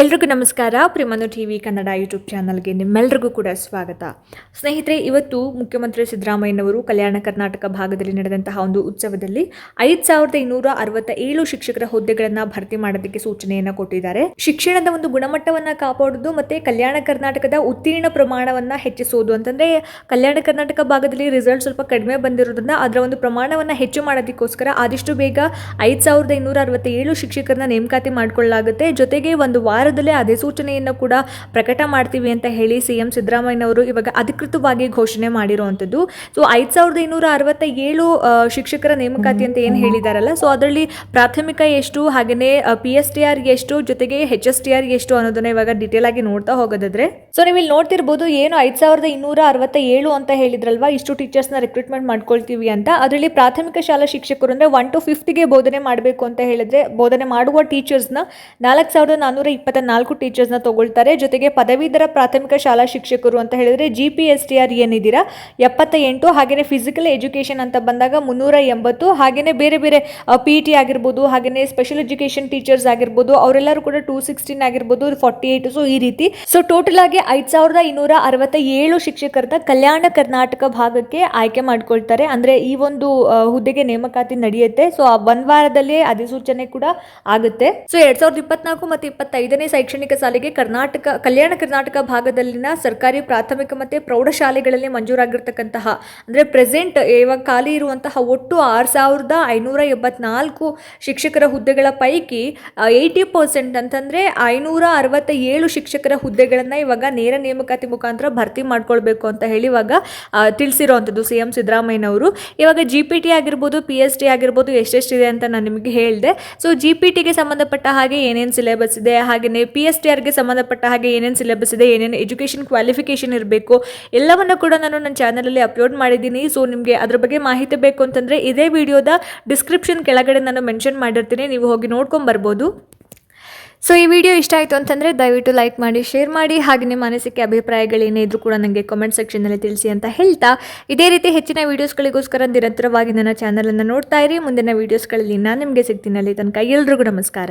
ಎಲ್ರಿಗೂ ನಮಸ್ಕಾರ. ಪ್ರಿಮನು ಟಿ ವಿ ಕನ್ನಡ ಯೂಟ್ಯೂಬ್ ಚಾನಲ್ಗೆ ನಿಮ್ಮೆಲ್ಲರಿಗೂ ಕೂಡ ಸ್ವಾಗತ. ಸ್ನೇಹಿತರೆ, ಇವತ್ತು ಮುಖ್ಯಮಂತ್ರಿ ಸಿದ್ದರಾಮಯ್ಯನವರು ಕಲ್ಯಾಣ ಕರ್ನಾಟಕ ಭಾಗದಲ್ಲಿ ನಡೆದಂತಹ ಒಂದು ಉತ್ಸವದಲ್ಲಿ ಐದು ಸಾವಿರದ ಇನ್ನೂರ ಅರವತ್ತ ಏಳು ಶಿಕ್ಷಕರ ಹುದ್ದೆಗಳನ್ನು ಭರ್ತಿ ಮಾಡೋದಕ್ಕೆ ಸೂಚನೆಯನ್ನು ಕೊಟ್ಟಿದ್ದಾರೆ. ಶಿಕ್ಷಣದ ಒಂದು ಗುಣಮಟ್ಟವನ್ನು ಕಾಪಾಡೋದು ಮತ್ತೆ ಕಲ್ಯಾಣ ಕರ್ನಾಟಕದ ಉತ್ತೀರ್ಣ ಪ್ರಮಾಣವನ್ನು ಹೆಚ್ಚಿಸೋದು ಅಂತಂದ್ರೆ, ಕಲ್ಯಾಣ ಕರ್ನಾಟಕ ಭಾಗದಲ್ಲಿ ರಿಸಲ್ಟ್ ಸ್ವಲ್ಪ ಕಡಿಮೆ ಬಂದಿರೋದ್ರಿಂದ ಅದರ ಒಂದು ಪ್ರಮಾಣವನ್ನು ಹೆಚ್ಚು ಮಾಡೋದಕ್ಕೋಸ್ಕರ ಆದಷ್ಟು ಬೇಗ ಐದು ಸಾವಿರದ ಇನ್ನೂರ ಅರವತ್ತೇಳು ಶಿಕ್ಷಕರನ್ನ ನೇಮಕಾತಿ ಮಾಡಿಕೊಳ್ಳಲಾಗುತ್ತೆ. ಜೊತೆಗೆ ಒಂದು ವಾರದಲ್ಲೇ ಅಧಿಸೂಚನೆಯನ್ನು ಕೂಡ ಪ್ರಕಟ ಮಾಡ್ತೀವಿ ಅಂತ ಹೇಳಿ ಸಿ ಎಂ ಸಿದ್ದರಾಮಯ್ಯನವರು ಇವಾಗ ಅಧಿಕೃತವಾಗಿ ಘೋಷಣೆ ಮಾಡಿರುವಂಥದ್ದು. ಸೊ ಐದು ಸಾವಿರದ ಇನ್ನೂರ ಅರವತ್ತ ಏಳು ಶಿಕ್ಷಕರ ನೇಮಕಾತಿ ಅಂತ ಏನು ಹೇಳಿದಾರಲ್ಲ ಸೊ ಅದರಲ್ಲಿ ಪ್ರಾಥಮಿಕ ಎಷ್ಟು ಹಾಗೆಯೇ ಪಿ ಎಸ್ ಟಿ ಆರ್ ಎಷ್ಟು, ಜೊತೆಗೆ ಹೆಚ್ ಎಸ್ ಟಿ ಆರ್ ಎಷ್ಟು ಅನ್ನೋದನ್ನ ಇವಾಗ ಡೀಟೇಲ್ ಆಗಿ ನೋಡ್ತಾ ಹೋಗೋದಾದ್ರೆ. ಸೊ ನೀವು ಇಲ್ಲಿ ನೋಡ್ತಿರ್ಬೋದು ಏನು ಐದು ಸಾವಿರದ ಇನ್ನೂರ ಅರವತ್ತ ಏಳು ಅಂತ ಹೇಳಿದ್ರಲ್ವಾ, ಇಷ್ಟು ಟೀಚರ್ಸ್ನ ರಿಕ್ರೂಟ್ಮೆಂಟ್ ಮಾಡ್ಕೊಳ್ತೀವಿ ಅಂತ. ಅದರಲ್ಲಿ ಪ್ರಾಥಮಿಕ ಶಾಲಾ ಶಿಕ್ಷಕರು ಅಂದರೆ ಒನ್ ಟು ಫಿಫ್ತ್ಗೆ ಬೋಧನೆ ಮಾಡಬೇಕು ಅಂತ ಹೇಳಿದ್ರೆ, ಬೋಧನೆ ಮಾಡುವ ಟೀಚರ್ಸ್ನ ನಾಲ್ಕು ಸಾವಿರದ ನಾನ್ನೂರ ನಾಲ್ಕು ಟೀಚರ್ಸ್ನ ತಗೊಳ್ತಾರೆ. ಜೊತೆಗೆ ಪದವೀಧರ ಪ್ರಾಥಮಿಕ ಶಾಲಾ ಶಿಕ್ಷಕರು ಅಂತ ಹೇಳಿದ್ರೆ G P S T R ಏನಿದ್ದೀರಾ? ಎಪ್ಪತ್ತ ಎಂಟು ಹಾಗೆಯೇ ಫಿಸಿಕಲ್ ಎಜುಕೇಷನ್ ಅಂತ ಬಂದಾಗ ಮುನ್ನೂರ ಎಂಬತ್ತು ಹಾಗೆಯೇ ಬೇರೆ ಬೇರೆ ಪಿ ಟಿ ಆಗಿರ್ಬೋದು ಹಾಗೆಯೇ ಸ್ಪೆಷಲ್ ಎಜುಕೇಷನ್ ಟೀಚರ್ಸ್ ಆಗಿರ್ಬೋದು, ಅವರೆಲ್ಲರೂ ಕೂಡ ಟೂ ಸಿಕ್ಸ್ಟೀನ್ ಆಗಿರ್ಬೋದು ಫಾರ್ಟಿ ಏಯ್ಟ್ ಸೊ ಈ ರೀತಿ. ಸೊ ಟೋಟಲ್ ಆಗಿ ಐದು ಸಾವಿರದ ಇನ್ನೂರ ಅರವತ್ತ ಏಳು ಶಿಕ್ಷಕರನ್ನ ಕಲ್ಯಾಣ ಕರ್ನಾಟಕ ಭಾಗಕ್ಕೆ ಆಯ್ಕೆ ಮಾಡ್ಕೊಳ್ತಾರೆ. ಅಂದ್ರೆ ಈ ಒಂದು ಹುದ್ದೆಗೆ ನೇಮಕಾತಿ ನಡೆಯುತ್ತೆ. ಸೊ ಆ ಒಂದ್ ವಾರದಲ್ಲಿ ಅಧಿಸೂಚನೆ ಕೂಡ ಆಗುತ್ತೆ. ಸೊ ಎರಡ್ ಸಾವಿರದ ಇಪ್ಪತ್ನಾಲ್ಕು ಮತ್ತು ಇಪ್ಪತ್ತೈದನೇ ಶೈಕ್ಷಣಿಕ ಸಾಲಿಗೆ ಕರ್ನಾಟಕ, ಕಲ್ಯಾಣ ಕರ್ನಾಟಕ ಭಾಗದಲ್ಲಿನ ಸರ್ಕಾರಿ ಪ್ರಾಥಮಿಕ ಮತ್ತು ಪ್ರೌಢಶಾಲೆಗಳಲ್ಲಿ ಮಂಜೂರಾಗಿರ್ತಕ್ಕಂತಹ, ಅಂದ್ರೆ ಪ್ರೆಸೆಂಟ್ ಇವಾಗ ಖಾಲಿ ಇರುವಂತಹ ಒಟ್ಟು ಆರು ಸಾವಿರದ ಐನೂರ ಎಂಬತ್ನಾಲ್ಕು ಶಿಕ್ಷಕರ ಹುದ್ದೆಗಳ ಪೈಕಿ ಏಯ್ಟಿ ಪರ್ಸೆಂಟ್ ಅಂತಂದ್ರೆ ಐನೂರ ಅರವತ್ತ ಏಳು ಶಿಕ್ಷಕರ ಹುದ್ದೆಗಳನ್ನು ಇವಾಗ ನೇರ ನೇಮಕಾತಿ ಮುಖಾಂತರ ಭರ್ತಿ ಮಾಡ್ಕೊಳ್ಬೇಕು ಅಂತ ಹೇಳಿ ಇವಾಗ ತಿಳಿಸಿರುವಂಥದ್ದು ಸಿ ಎಂ ಸಿದ್ದರಾಮಯ್ಯನವರು. ಇವಾಗ ಜಿ ಪಿ ಟಿ ಆಗಿರ್ಬೋದು ಪಿ ಎಸ್ ಟಿ ಆಗಿರ್ಬೋದು ಎಷ್ಟೆಷ್ಟಿದೆ ಅಂತ ನಾನು ನಿಮಗೆ ಹೇಳಿದೆ. ಸೊ ಜಿ ಪಿ ಟಿಗೆ ಸಂಬಂಧಪಟ್ಟ ಹಾಗೆ ಏನೇನು ಸಿಲೆಬಸ್ ಇದೆ ಹಾಗೆಯೇ ಪಿ ಎಸ್ ಟಿ ಆರ್ಗೆ ಸಂಬಂಧಪಟ್ಟ ಹಾಗೆ ಏನೇನು ಸಿಲೆಬಸ್ ಇದೆ, ಏನೇನು ಎಜುಕೇಷನ್ ಕ್ವಾಲಿಫಿಕೇಷನ್ ಇರಬೇಕು, ಎಲ್ಲವನ್ನು ಕೂಡ ನಾನು ನನ್ನ ಚಾನಲಲ್ಲಿ ಅಪ್ಲೋಡ್ ಮಾಡಿದ್ದೀನಿ. ಸೊ ನಿಮಗೆ ಅದ್ರ ಬಗ್ಗೆ ಮಾಹಿತಿ ಬೇಕು ಅಂತಂದರೆ ಇದೇ ವಿಡಿಯೋದ ಡಿಸ್ಕ್ರಿಪ್ಷನ್ ಕೆಳಗಡೆ ನಾನು ಮೆನ್ಷನ್ ಮಾಡಿರ್ತೀನಿ. ನೀವು ಹೋಗಿ ನೋಡ್ಕೊಂಡು ಬರ್ಬೋದು. ಸೊ ಈ ವಿಡಿಯೋ ಇಷ್ಟ ಆಯಿತು ಅಂತಂದರೆ ದಯವಿಟ್ಟು ಲೈಕ್ ಮಾಡಿ ಶೇರ್ ಮಾಡಿ. ಹಾಗೆ ನಿಮ್ಮ ಅನಿಸಿಕೆ ಅಭಿಪ್ರಾಯಗಳೇನೇ ಇದ್ರೂ ಕೂಡ ನನಗೆ ಕಮೆಂಟ್ ಸೆಕ್ಷನ್ನಲ್ಲಿ ತಿಳಿಸಿ ಅಂತ ಹೇಳ್ತಾ. ಇದೇ ರೀತಿ ಹೆಚ್ಚಿನ ವೀಡಿಯೋಸ್ಗಳಿಗೋಸ್ಕರ ನಿರಂತರವಾಗಿ ನನ್ನ ಚಾನಲನ್ನು ನೋಡ್ತಾ ಇರಿ. ಮುಂದಿನ ವೀಡಿಯೋಸ್ಗಳಲ್ಲಿ ನಾನು ನಿಮಗೆ ಸಿಗ್ತೀನಲ್ಲಿ ತನಕ ಎಲ್ರಿಗೂ ನಮಸ್ಕಾರ.